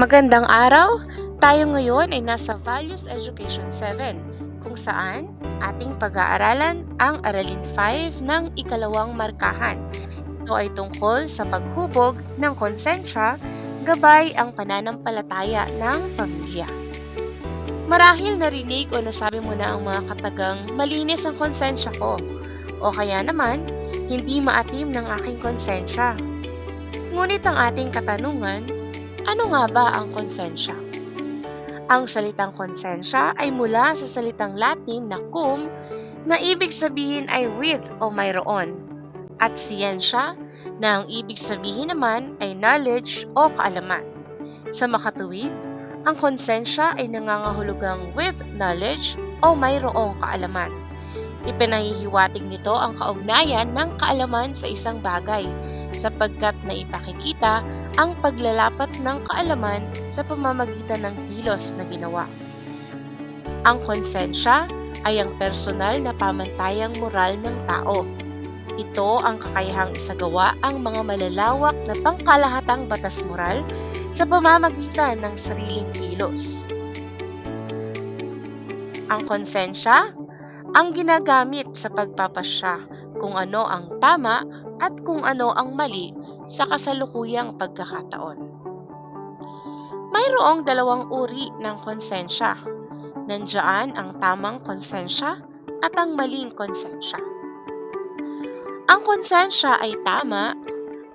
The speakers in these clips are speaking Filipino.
Magandang araw! Tayo ngayon ay nasa Values Education 7 kung saan ating pag-aaralan ang Aralin 5 ng ikalawang markahan. Ito ay tungkol sa paghubog ng konsensya gabay ang pananampalataya ng pamilya. Marahil narinig o nasabi mo na ang mga katagang malinis ang konsensya ko o kaya naman hindi maatim ng aking konsensya. Ngunit ang ating katanungan, ano nga ba ang konsensya? Ang salitang konsensya ay mula sa salitang Latin na cum na ibig sabihin ay with o mayroon at siyensya na ang ibig sabihin naman ay knowledge o kaalaman. Sa makatuwid, ang konsensya ay nangangahulugang with knowledge o mayroong kaalaman. Ipinahihiwatig nito ang kaugnayan ng kaalaman sa isang bagay sapagkat naipakikita ang paglalapat ng kaalaman sa pamamagitan ng kilos na ginawa. Ang konsensya ay ang personal na pamantayang moral ng tao. Ito ang kakayahang isagawa ang mga malalawak na pangkalahatang batas moral sa pamamagitan ng sariling kilos. Ang konsensya ang ginagamit sa pagpapasya kung ano ang tama at kung ano ang mali sa kasalukuyang pagkakataon. Mayroong dalawang uri ng konsensya. Nandiyan ang tamang konsensya at ang maling konsensya. Ang konsensya ay tama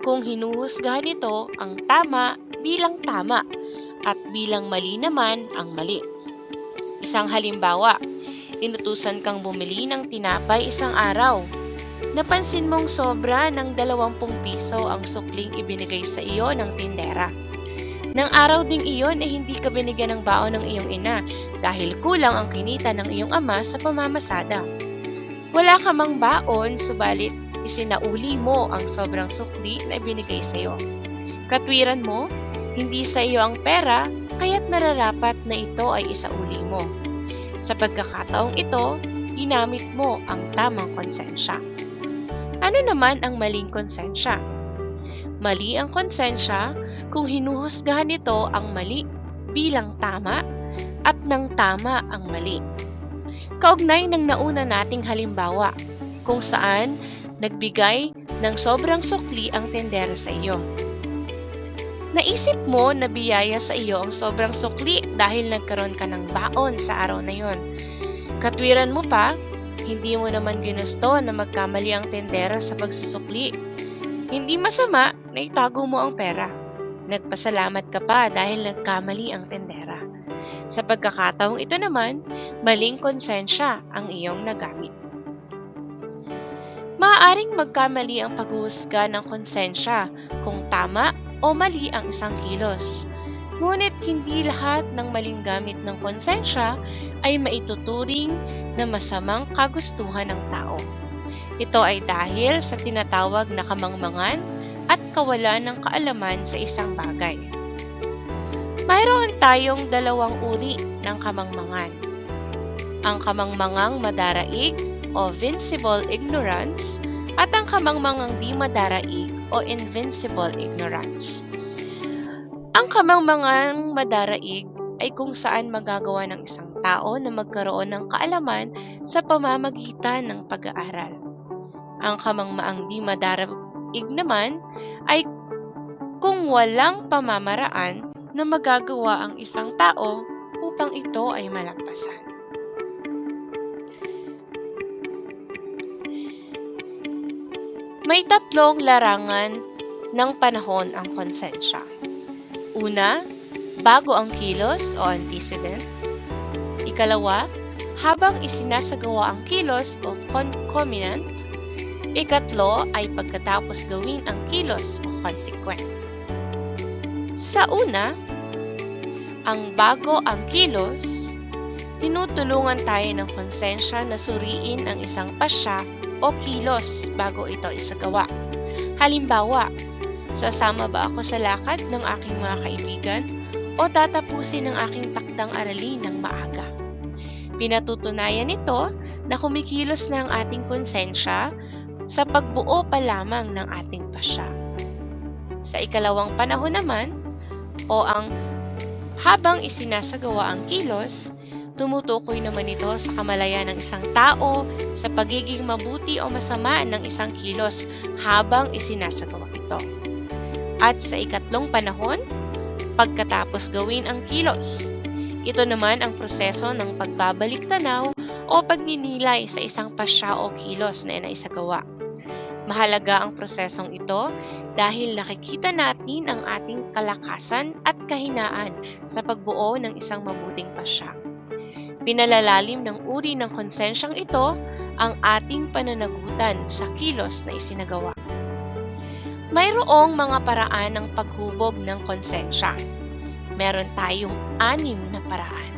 kung hinuhusgahan nito ang tama bilang tama at bilang mali naman ang mali. Isang halimbawa, inutusan kang bumili ng tinapay isang araw Napansin mong sobra ng 20 piso ang sukling ibinigay sa iyo ng tindera. Nang araw ding iyon ay hindi ka binigyan ng baon ng iyong ina dahil kulang ang kinita ng iyong ama sa pamamasada. Wala ka mang baon subalit isinauli mo ang sobrang sukli na ibinigay sa iyo. Katwiran mo, hindi sa iyo ang pera kaya't nararapat na ito ay isauli mo. Sa pagkakataong ito, ginamit mo ang tamang konsensya. Ano naman ang maling konsensya? Mali ang konsensya kung hinuhusgahan nito ang mali bilang tama at ng tama ang mali. Kaugnay ng nauna nating halimbawa kung saan nagbigay ng sobrang sukli ang tendera sa iyo. Naisip mo na biyaya sa iyo ang sobrang sukli dahil nagkaroon ka ng baon sa araw na yon. Katwiran mo pa hindi mo naman ginusto na magkamali ang tendera sa pagsusukli. Hindi masama na itago mo ang pera. Nagpasalamat ka pa dahil nagkamali ang tendera. Sa pagkakataong ito naman, maling konsensya ang iyong nagamit. Maaaring magkamali ang paghuhusga ng konsensya kung tama o mali ang isang kilos. Ngunit hindi lahat ng maling gamit ng konsensya ay maituturing na masamang kagustuhan ng tao. Ito ay dahil sa tinatawag na kamangmangan at kawalan ng kaalaman sa isang bagay. Mayroon tayong dalawang uri ng kamangmangan. Ang kamangmangang madaraig o vincible ignorance at ang kamangmangang di madaraig o invincible ignorance. Ang kamangmangang madaraig ay kung saan magagawa ng isang tao na magkaroon ng kaalaman sa pamamagitan ng pag-aaral. Ang kamangmaang di madaraig naman ay kung walang pamamaraan na magagawa ang isang tao upang ito ay malampasan. May tatlong larangan ng panahon ang konsensya. Una, bago ang kilos o antecedent. Ikalawa, habang isinasagawa ang kilos o concomitant. Ikatlo ay pagkatapos gawin ang kilos o consequent. Sa una, ang bago ang kilos, tinutulungan tayo ng konsensya na suriin ang isang pasya o kilos bago ito isagawa. Halimbawa, sasama ba ako sa lakad ng aking mga kaibigan o tatapusin ang aking takdang aralin ng maaga? Pinatutunayan nito na kumikilos na ang ating konsensya sa pagbuo pa lamang ng ating pasya. Sa ikalawang panahon naman, o ang Habang isinasagawa ang kilos, tumutukoy naman ito sa kamalayan ng isang tao sa pagiging mabuti o masama ng isang kilos habang isinasagawa ito. At sa ikatlong panahon, pagkatapos gawin ang kilos. Ito naman ang proseso ng pagbabalik tanaw o pagninilay sa isang pasya o kilos na inaisagawa. Mahalaga ang prosesong ito dahil nakikita natin ang ating kalakasan at kahinaan sa pagbuo ng isang mabuting pasya. Pinalalalim ng uri ng konsensyang ito ang ating pananagutan sa kilos na isinagawa. Mayroong mga paraan ng paghubog ng konsensya. Meron tayong anim na paraan.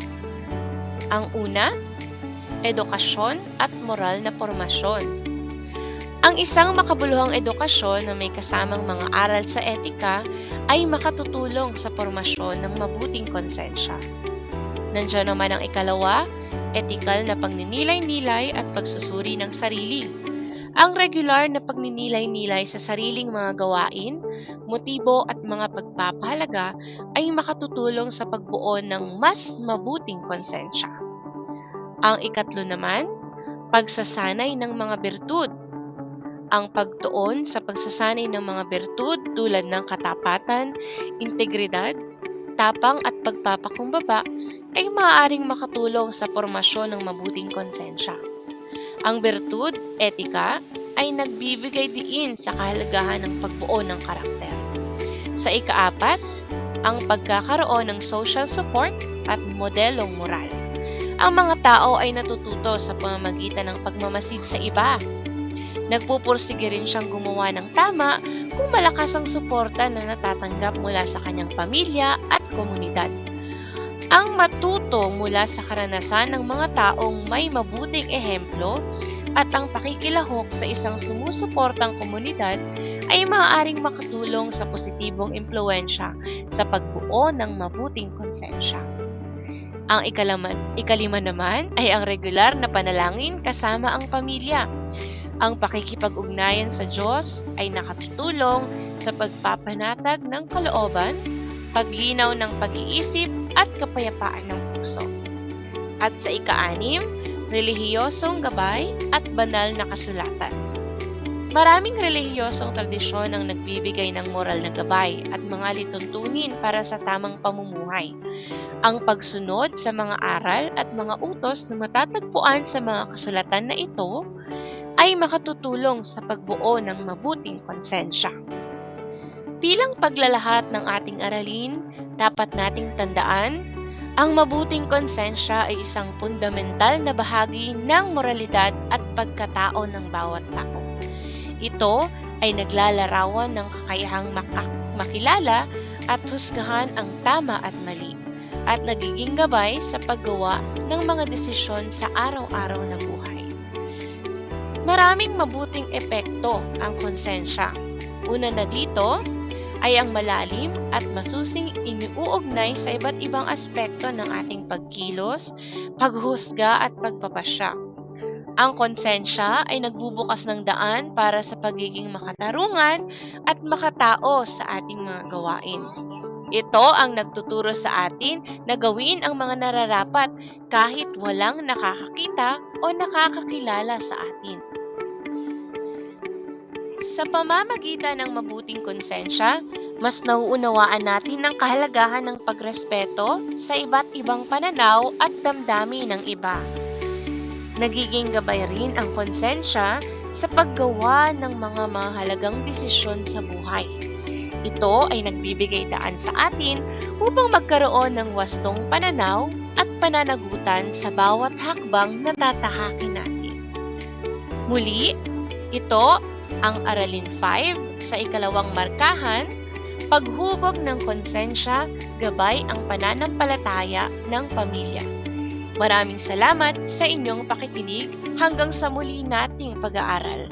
Ang una, edukasyon at moral na formasyon. Ang isang makabuluhang edukasyon na may kasamang mga aral sa etika ay makatutulong sa formasyon ng mabuting konsensya. Nandiyan naman ang ikalawa, etikal na pagninilay-nilay at pagsusuri ng sarili. Ang regular na pagninilay-nilay sa sariling mga gawain, motibo at mga pagpapahalaga ay makatutulong sa pagbuo ng mas mabuting konsensya. Ang ikatlo naman, pagsasanay ng mga bertud. Ang pagtuon sa pagsasanay ng mga bertud tulad ng katapatan, integridad, tapang at pagpapakumbaba ay maaaring makatulong sa formasyon ng mabuting konsensya. Ang bertud, etika, ay nagbibigay diin sa kahalagahan ng pagbuo ng karakter. Sa ikaapat, ang pagkakaroon ng social support at modelong moral. Ang mga tao ay natututo sa pamamagitan ng pagmamasid sa iba. Nagpupursige rin siyang gumawa ng tama kung malakas ang suporta na natatanggap mula sa kanyang pamilya at komunidad. Ang matuto mula sa karanasan ng mga taong may mabuting ehemplo at ang pakikilahok sa isang sumusuportang komunidad ay maaaring makatulong sa positibong impluensya sa pagbuo ng mabuting konsensya. Ang ikalama, ikalima naman ay ang regular na panalangin kasama ang pamilya. Ang pakikipag-ugnayan sa Diyos ay nakatutulong sa pagpapanatag ng kalooban, paglinaw ng pag-iisip at kapayapaan ng puso. At sa ikaanim, relihiyosong gabay at banal na kasulatan. Maraming relihiyosong tradisyon ang nagbibigay ng moral na gabay at mga lituntunin para sa tamang pamumuhay. Ang pagsunod sa mga aral at mga utos na matatagpuan sa mga kasulatan na ito ay makatutulong sa pagbuo ng mabuting konsensya. Bilang paglalahat ng ating aralin, dapat nating tandaan, ang mabuting konsensya ay isang fundamental na bahagi ng moralidad at pagkatao ng bawat tao. Ito ay naglalarawan ng kakayahang makilala at husgahan ang tama at mali at nagiging gabay sa paggawa ng mga desisyon sa araw-araw na buhay. Maraming mabuting epekto ang konsensya. Una na dito ay ang malalim at masusing iniuugnay sa iba't ibang aspekto ng ating pagkilos, paghusga at pagpapasya. Ang konsensya ay nagbubukas ng daan para sa pagiging makatarungan at makatao sa ating mga gawain. Ito ang nagtuturo sa atin na gawin ang mga nararapat kahit walang nakakakita o nakakakilala sa atin. Sa pamamagitan ng mabuting konsensya, mas nauunawaan natin ang kahalagahan ng pagrespeto sa iba't ibang pananaw at damdamin ng iba. Nagiging gabay rin ang konsensya sa paggawa ng mga mahalagang desisyon sa buhay. Ito ay nagbibigay daan sa atin upang magkaroon ng wastong pananaw at pananagutan sa bawat hakbang na tatahakin natin. Muli, ito ang Aralin 5 sa ikalawang markahan, paghubog ng konsensya, gabay ang pananampalataya ng pamilya. Maraming salamat sa inyong pakikinig hanggang sa muli nating pag-aaral.